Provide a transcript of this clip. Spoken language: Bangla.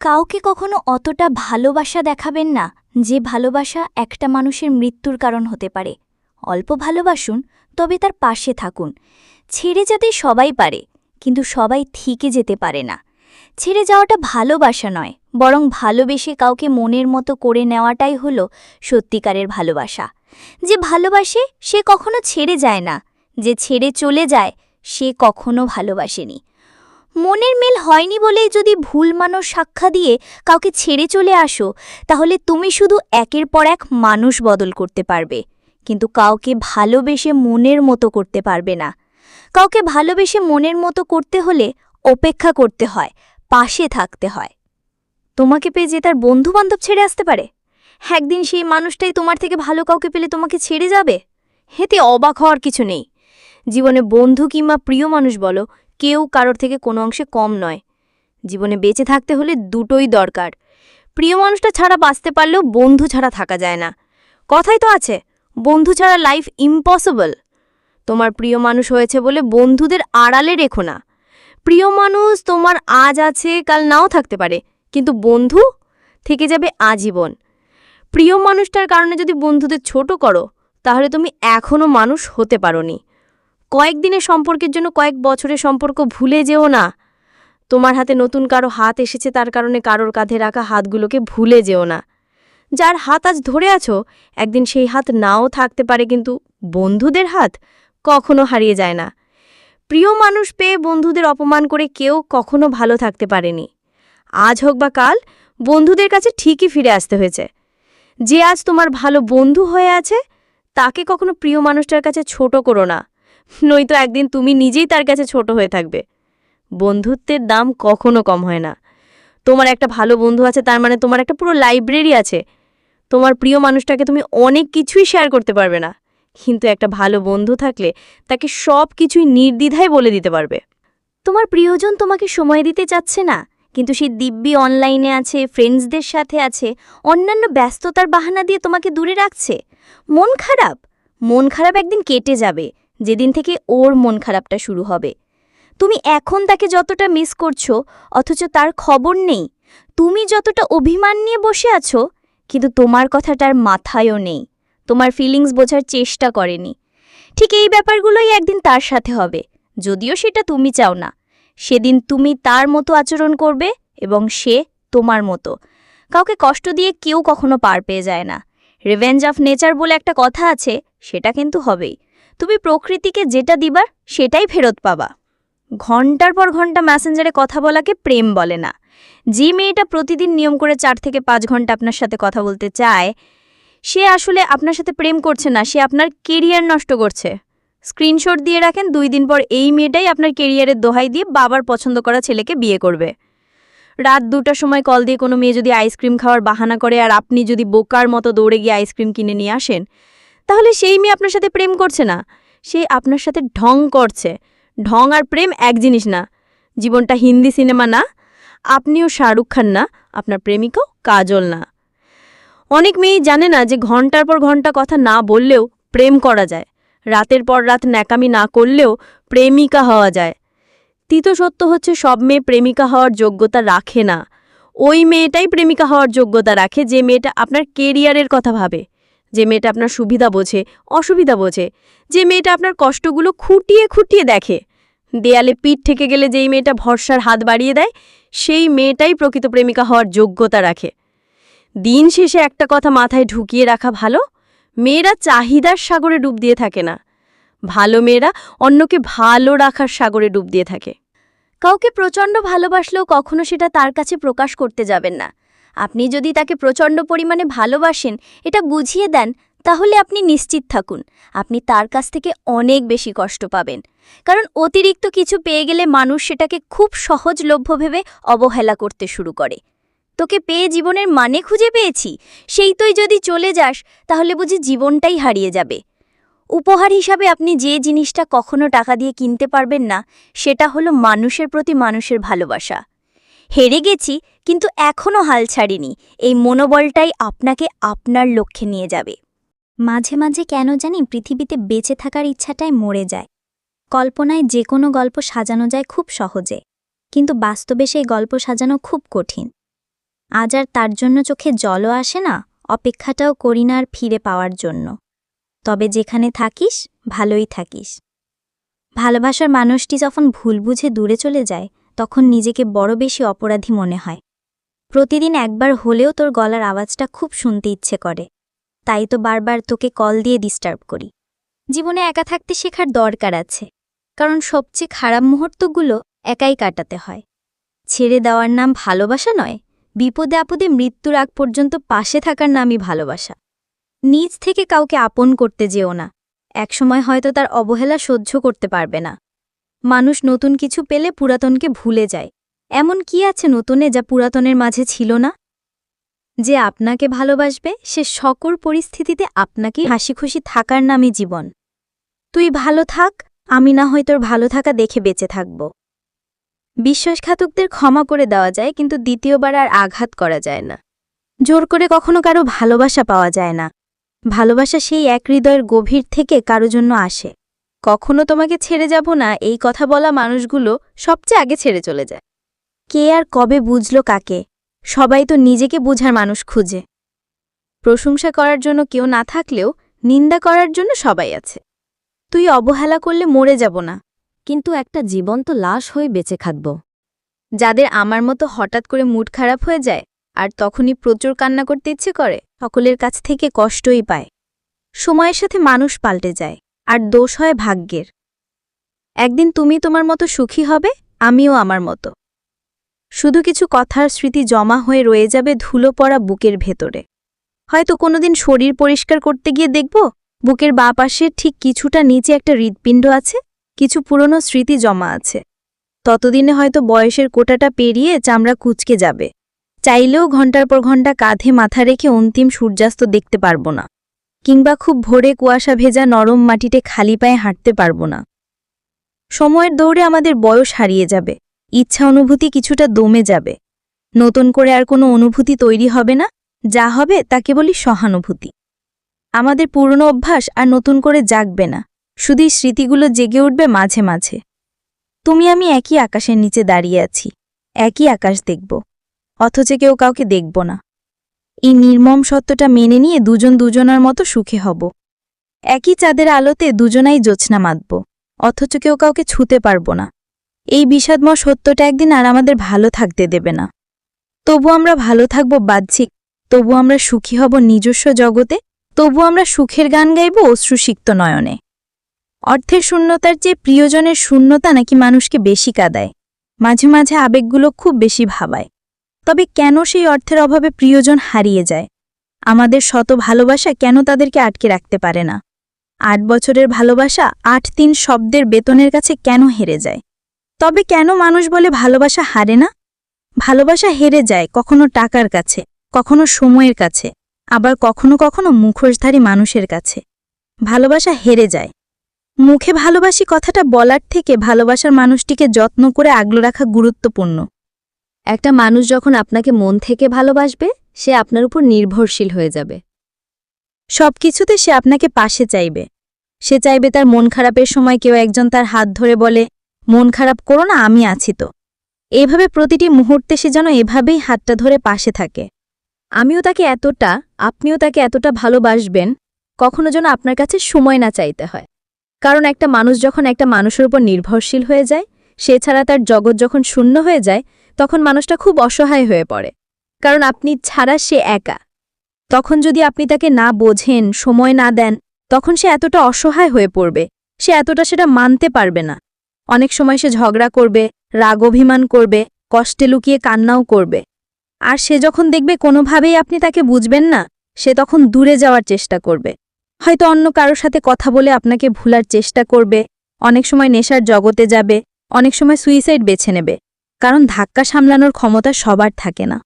কাউকে কখনো অতটা ভালোবাসা দেখাবেন না, যে ভালোবাসা একটা মানুষের মৃত্যুর কারণ হতে পারে। অল্প ভালোবাসুন, তবে তার পাশে থাকুন। ছেড়ে যেতে সবাই পারে, কিন্তু সবাই থেকে যেতে পারে না। ছেড়ে যাওয়াটা ভালোবাসা নয়, বরং ভালোবেসে কাউকে মনের মতো করে নেওয়াটাই হলো সত্যিকারের ভালোবাসা। যে ভালোবাসে, সে কখনো ছেড়ে যায় না, যে ছেড়ে চলে যায়, সে কখনো ভালোবাসেনি। মনের মেল হয়নি বলেই যদি ভুল মানুষ সাক্ষা দিয়ে কাউকে ছেড়ে চলে আসো, তাহলে তুমি শুধু একের পর এক মানুষ বদল করতে পারবে। কিন্তু কাউকে ভালোবেসে মনের মতো করতে পারবে না। কাউকে ভালোবেসে মনের মতো করতে হলে অপেক্ষা করতে হয়, পাশে থাকতে হয়। তোমাকে পেয়ে যে তার বন্ধুবান্ধব ছেড়ে আসতে পারে? একদিন সেই মানুষটাই তোমার থেকে ভালো কাউকে পেলে তোমাকে ছেড়ে যাবে? হেতে অবাক হওয়ার কিছু নেই। জীবনে বন্ধু কিংবা প্রিয় মানুষ বলো কেউ কারোর থেকে কোনো অংশে কম নয়। জীবনে বেঁচে থাকতে হলে দুটোই দরকার। প্রিয় মানুষটা ছাড়া বাঁচতে পারলেও বন্ধু ছাড়া থাকা যায় না। কথাই তো আছে, বন্ধু ছাড়া লাইফ ইম্পসিবল তোমার প্রিয় মানুষ হয়েছে বলে বন্ধুদের আড়ালে রেখো না। প্রিয় মানুষ তোমার আজ আছে, কাল নাও থাকতে পারে, কিন্তু বন্ধু থেকে যাবে আজীবন। প্রিয় মানুষটার কারণে যদি বন্ধুদের ছোট করো, তাহলে তুমি এখনও মানুষ হতে পারোনি। কয়েকদিনের সম্পর্কের জন্য কয়েক বছরের সম্পর্ক ভুলে যেও না। তোমার হাতে নতুন কারও হাত এসেছে, তার কারণে কারোর কাঁধে রাখা হাতগুলোকে ভুলে যেও না। যার হাত আজ ধরে আছো, একদিন সেই হাত নাও থাকতে পারে, কিন্তু বন্ধুদের হাত কখনো হারিয়ে যায় না। প্রিয় মানুষ পেয়ে বন্ধুদের অপমান করে কেউ কখনো ভালো থাকতে পারেনি। আজ হোক বা কাল, বন্ধুদের কাছে ঠিকই ফিরে আসতে হয়েছে। যে আজ তোমার ভালো বন্ধু হয়ে আছে, তাকে কখনো প্রিয় মানুষটার কাছে ছোট করো না। নয়তো একদিন তুমি নিজেই তার কাছে ছোট হয়ে থাকবে। বন্ধুত্বের দাম কখনো কম হয় না। তোমার একটা ভালো বন্ধু আছে, তার মানে তোমার একটা পুরো লাইব্রেরি আছে। তোমার প্রিয় মানুষটাকে তুমি অনেক কিছুই শেয়ার করতে পারবে না। কিন্তু একটা ভালো বন্ধু থাকলে তাকে সব কিছুই নির্দ্বিধায় বলে দিতে পারবে। তোমার প্রিয়জন তোমাকে সময় দিতে চাচ্ছে না, কিন্তু সেই দিব্যি অনলাইনে আছে ফ্রেন্ডসদের সাথে আছে, অন্যান্য ব্যস্ততার বাহানা দিয়ে তোমাকে দূরে রাখছে। মন খারাপ? মন খারাপ একদিন কেটে যাবে। যেদিন থেকে ওর মন খারাপটা শুরু হবে। তুমি এখন তাকে যতটা মিস করছ, অথচ তার খবর নেই। তুমি যতটা অভিমান নিয়ে বসে আছো, কিন্তু তোমার কথাটার মাথায়ও নেই। তোমার ফিলিংস বোঝার চেষ্টা করেনি। ঠিক এই ব্যাপারগুলোই একদিন তার সাথে হবে। যদিও সেটা তুমি চাও না। সেদিন তুমি তার মতো আচরণ করবে এবং সে তোমার মতো। কাউকে কষ্ট দিয়ে কেউ কখনো পার পেয়ে যায় না। রিভেঞ্জ অফ নেচার বলে একটা কথা আছে, সেটা কিন্তু হবেই। তুমি প্রকৃতিকে যেটা দিবার, সেটাই ফেরত পাবা। ঘণ্টার পর ঘণ্টা ম্যাসেঞ্জারে কথা বলাকে প্রেম বলে না। যে মেয়েটা প্রতিদিন নিয়ম করে চার থেকে পাঁচ ঘণ্টা আপনার সাথে কথা বলতে চায়, সে আসলে আপনার সাথে প্রেম করছে না, সে আপনার কেরিয়ার নষ্ট করছে। স্ক্রিনশট দিয়ে রাখেন, দুই দিন পর এই মেয়েটাই আপনার কেরিয়ারের দোহাই দিয়ে বাবার পছন্দ করা ছেলেকে বিয়ে করবে। রাত দুটার সময় কল দিয়ে কোনো মেয়ে যদি আইসক্রিম খাওয়ার বাহানা করে, আর আপনি যদি বোকার মতো দৌড়ে গিয়ে আইসক্রিম কিনে নিয়ে আসেন তাহলে সেই মেয়ে আপনার সাথে প্রেম করছে না। সে আপনার সাথে ঢং করছে। ঢং আর প্রেম এক জিনিস না। জীবনটা হিন্দি সিনেমা না। আপনিও শাহরুখ খান না। আপনার প্রেমিকাও কাজল না। অনেক মেয়েই জানে না যে ঘণ্টার পর ঘণ্টা কথা না বললেও প্রেম করা যায়। রাতের পর রাত ন্যাকামি না করলেও প্রেমিকা হওয়া যায়। তিত সত্য হচ্ছে সব মেয়ে প্রেমিকা হওয়ার যোগ্যতা রাখে না। ওই মেয়েটাই প্রেমিকা হওয়ার যোগ্যতা রাখে যে মেয়েটা আপনার কেরিয়ারের কথা ভাবে। যে মেয়েটা আপনার সুবিধা বোঝে, অসুবিধা বোঝে, যে মেয়েটা আপনার কষ্টগুলো খুঁটিয়ে খুঁটিয়ে দেখে। দেয়ালে পিঠ থেকে গেলে যেই মেয়েটা ভরসার হাত বাড়িয়ে দেয়, সেই মেয়েটাই প্রকৃত প্রেমিকা হওয়ার যোগ্যতা রাখে। দিন শেষে একটা কথা মাথায় ঢুকিয়ে রাখা ভালো, মেয়েরা চাহিদার সাগরে ডুব দিয়ে থাকে না। ভালো মেয়েরা অন্যকে ভালো রাখার সাগরে ডুব দিয়ে থাকে। কাউকে প্রচণ্ড ভালোবাসলেও কখনো সেটা তার কাছে প্রকাশ করতে যাবেন না। আপনি যদি তাকে প্রচণ্ড পরিমাণে ভালোবাসেন, এটা বুঝিয়ে দেন, তাহলে আপনি নিশ্চিত থাকুন। আপনি তার কাছ থেকে অনেক বেশি কষ্ট পাবেন। কারণ অতিরিক্ত কিছু পেয়ে গেলে মানুষ সেটাকে খুব সহজলভ্য ভেবে অবহেলা করতে শুরু করে। তোকে পেয়ে জীবনের মানে খুঁজে পেয়েছি? সেই তুই যদি চলে যাস, তাহলে বুঝি জীবনটাই হারিয়ে যাবে। উপহার হিসাবে আপনি যে জিনিসটা কখনো টাকা দিয়ে কিনতে পারবেন না, সেটা হলো মানুষের প্রতি মানুষের ভালোবাসা। হেরে গেছি, কিন্তু এখনও হাল ছাড়িনি। এই মনোবলটাই আপনাকে আপনার লক্ষ্যে নিয়ে যাবে। মাঝে মাঝে কেন জানি পৃথিবীতে বেঁচে থাকার ইচ্ছাটাই মরে যায়। কল্পনায় যে কোনো গল্প সাজানো যায় খুব সহজে, কিন্তু বাস্তবে সেই গল্প সাজানো খুব কঠিন। আজ আর তার জন্য চোখে জলও আসে না, অপেক্ষাটাও করি না আর ফিরে পাওয়ার জন্য। তবে যেখানে থাকিস, ভালোই থাকিস। ভালোবাসার মানুষটি যখন ভুল বুঝে দূরে চলে যায় তখন নিজেকে বড় বেশি অপরাধী মনে হয়। প্রতিদিন একবার হলেও তোর গলার আওয়াজটা খুব শুনতে ইচ্ছে করে। তাই তো বারবার তোকে কল দিয়ে ডিস্টার্ব করি। জীবনে একা থাকতে শেখার দরকার আছে। কারণ সবচেয়ে খারাপ মুহূর্তগুলো একাই কাটাতে হয়। ছেড়ে দেওয়ার নাম ভালোবাসা নয়, বিপদে আপদে মৃত্যুর আগ পর্যন্ত পাশে থাকার নামই ভালোবাসা। নিজ থেকে কাউকে আপন করতে যেও না। একসময় হয়তো তার অবহেলা সহ্য করতে পারবে না। মানুষ নতুন কিছু পেলে পুরাতনকে ভুলে যায়। এমন কি আছে নতুনে যা পুরাতনের মাঝে ছিল না? যে আপনাকে ভালোবাসবে, সে সকল পরিস্থিতিতে আপনাকে হাসি খুশি থাকার নামই জীবন। তুই ভালো থাক, আমি না হয় তোর ভালো থাকা দেখে বেঁচে থাকব। বিশ্বাসঘাতকদের ক্ষমা করে দেওয়া যায়, কিন্তু দ্বিতীয়বার আর আঘাত করা যায় না। জোর করে কখনো কারও ভালোবাসা পাওয়া যায় না। ভালোবাসা সেই এক হৃদয়ের গভীর থেকে কারও জন্য আসে। কখনো তোমাকে ছেড়ে যাব না, এই কথা বলা মানুষগুলো সবচেয়ে আগে ছেড়ে চলে যায়। কে আর কবে বুঝল কাকে? সবাই তো নিজেকে বুঝার মানুষ খুঁজে। প্রশংসা করার জন্য কেউ না থাকলেও নিন্দা করার জন্য সবাই আছে। তুই অবহেলা করলে মরে যাব না, কিন্তু একটা জীবন্ত লাশ হয়ে বেঁচে থাকব। যাদের আমার মতো হঠাৎ করে মুড খারাপ হয়ে যায় আর তখনই প্রচুর কান্না করতে ইচ্ছে করে, সকলের কাছ থেকে কষ্টই পায়। সময়ের সাথে মানুষ পাল্টে যায়। আর দোষ হয় ভাগ্যের। একদিন তুমি তোমার মতো সুখী হবে, আমিও আমার মতো। শুধু কিছু কথার স্মৃতি জমা হয়ে রয়ে যাবে ধুলো পড়া বুকের ভেতরে। হয়তো কোনোদিন শরীর পরিষ্কার করতে গিয়ে দেখব, বুকের বাঁ পাশে ঠিক কিছুটা নিচে একটা হৃৎপিণ্ড আছে, কিছু পুরনো স্মৃতি জমা আছে। ততদিনে হয়তো বয়সের কোটাটা পেরিয়ে চামড়া কুচকে যাবে। চাইলেও ঘণ্টার পর ঘণ্টা কাঁধে মাথা রেখে অন্তিম সূর্যাস্ত দেখতে পারব না। কিংবা খুব ভোরে কুয়াশা ভেজা নরম মাটিতে খালি পায়ে হাঁটতে পারব না। সময়ের দৌড়ে আমাদের বয়স হারিয়ে যাবে, ইচ্ছা অনুভূতি কিছুটা দমে যাবে। নতুন করে আর কোনো অনুভূতি তৈরি হবে না, যা হবে তাকে বলি সহানুভূতি। আমাদের পুরনো অভ্যাস আর নতুন করে জাগবে না শুধুই স্মৃতিগুলো জেগে উঠবে মাঝে মাঝে। তুমি আমি একই আকাশের নিচে দাঁড়িয়ে আছি, একই আকাশ দেখব, অথচ কেউ কাউকে দেখব না। এই নির্মম সত্যটা মেনে নিয়ে দুজন দুজনার মতো সুখে হব। একই চাঁদের আলোতে দুজনাই জোছনা মাতব, অথচ কেউ কাউকে ছুতে পারব না। এই বিষাদময় সত্যটা একদিন আর আমাদের ভালো থাকতে দেবে না। তবু আমরা ভালো থাকব বাহ্যিক, তবু আমরা সুখী হব নিজস্ব জগতে, তবু আমরা সুখের গান গাইব অশ্রুসিক্ত নয়নে। অর্থের শূন্যতার চেয়ে প্রিয়জনের শূন্যতা নাকি মানুষকে বেশি কাদায়, মাঝে মাঝে আবেগগুলো খুব বেশি ভাবায়। তবে কেন সেই অর্থের অভাবে প্রিয়জন হারিয়ে যায়? আমাদের শত ভালোবাসা কেন তাদেরকে আটকে রাখতে পারে না? আট বছরের ভালোবাসা আট তিন শব্দের বেতনের কাছে কেন হেরে যায়? তবে কেন মানুষ বলে ভালোবাসা হারে না? ভালোবাসা হেরে যায় কখনো টাকার কাছে, কখনো সময়ের কাছে, আবার কখনো কখনো মুখোশধারী মানুষের কাছে। ভালোবাসা হেরে যায়। মুখে ভালোবাসি কথাটা বলার থেকে ভালোবাসার মানুষটিকে যত্ন করে আগলো রাখা গুরুত্বপূর্ণ। একটা মানুষ যখন আপনাকে মন থেকে ভালোবাসবে, সে আপনার উপর নির্ভরশীল হয়ে যাবে। সবকিছুতে সে আপনাকে পাশে চাইবে। সে চাইবে তার মন খারাপের সময় কেউ একজন তার হাত ধরে বলে, মন খারাপ করো না, আমি আছি তো। এভাবে প্রতিটি মুহূর্তে সে যেন এভাবেই হাতটা ধরে পাশে থাকে। আমিও তাকে এতটা, আপনিও তাকে এতটা ভালোবাসবেন, কখনো যেন আপনার কাছে সময় না চাইতে হয়। কারণ একটা মানুষ যখন একটা মানুষের উপর নির্ভরশীল হয়ে যায়, সে ছাড়া তার জগৎ যখন শূন্য হয়ে যায় তখন মানুষটা খুব অসহায় হয়ে পড়ে। কারণ আপনি ছাড়া সে একা। তখন যদি আপনি তাকে না বোঝেন, সময় না দেন, তখন সে এতটা অসহায় হয়ে পড়বে, সে এতটা সেটা মানতে পারবে না। অনেক সময় সে ঝগড়া করবে, রাগ অভিমান করবে, কষ্টে লুকিয়ে কান্নাও করবে। আর সে যখন দেখবে কোনোভাবেই আপনি তাকে বুঝবেন না, সে তখন দূরে যাওয়ার চেষ্টা করবে। হয়তো অন্য কারোর সাথে কথা বলে আপনাকে ভুলার চেষ্টা করবে, অনেক সময় নেশার জগতে যাবে, অনেক সময় সুইসাইড বেছে নেবে। কারণ ধাক্কা সামলানোর ক্ষমতা সবার থাকে না।